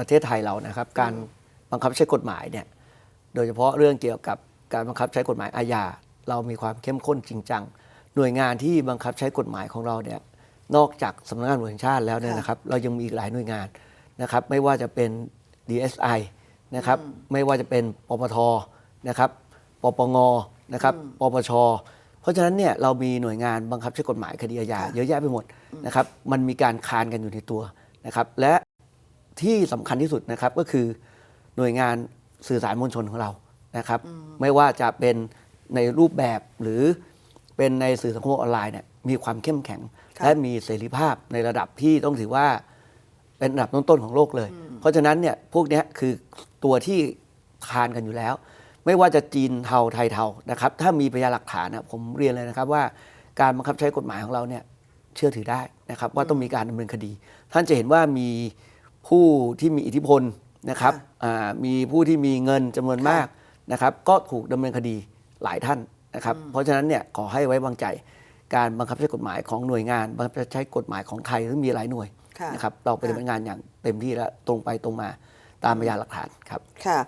ประเทศไทยเรานะครับ การบังคับใช้กฎหมายเนี่ยโดยเฉพาะเรื่องเกี่ยวกับการบังคับใช้กฎหมายอาญาเรามีความเข้มข้นจริงจังหน่วยงานที่บังคับใช้กฎหมายของเราเนี่ยนอกจากสำนักงานตำรวจแห่งชาติแล้วเนี่ยค่ะนะครับ เรายังมีอีกหลายหน่วยงานนะครับ ไม่ว่าจะเป็น DSI นะครับ ไม่ว่าจะเป็นปปทนะครับปปงนะครับปปชเพราะฉะนั้นเนี่ยเรามีหน่วยงานบังคับใช้กฎหมายคดีอาญาค่ะเยอะแยะไปหมดนะครับ มันมีการคานกันอยู่ในตัวนะครับ และ ที่สำคัญที่สุดนะครับก็คือหน่วยงานสื่อสารมวลชนของเรานะครับ ไม่ว่าจะเป็นในรูปแบบหรือเป็นในสื่อสังคมออนไลน์เนี่ยมีความเข้มแข็งค่ะและมีเสรีภาพในระดับที่ต้องถือว่าเป็นอันดับต้นๆของโลกเลย เพราะฉะนั้นเนี่ยพวกเนี้ยคือตัวที่คานกันอยู่แล้ว ไม่ว่าจะจีนเทาไทยเทานะครับ ถ้ามีพยานหลักฐานนะผมเรียนเลยนะครับว่าการบังคับใช้กฎหมายของเราเนี่ยเชื่อถือได้นะครับ ว่าต้องมีการดำเนินคดี ท่านจะเห็นว่ามี ผู้ที่มีอิทธิพลนะครับค่ะอ่ามีผู้ที่มีเงินจำนวนมากนะครับ ก็ถูกดำเนินคดีหลายท่านนะครับ เพราะฉะนั้นเนี่ยขอให้ไว้วางใจ การบังคับใช้กฎหมายของหน่วยงาน บังคับใช้กฎหมายของไทยซึ่งมีหลายหน่วยค่ะนะครับเราปฏิบัติงานอย่างเต็มที่และตรงไปตรงมาตามพยานหลักฐานครับค่ะ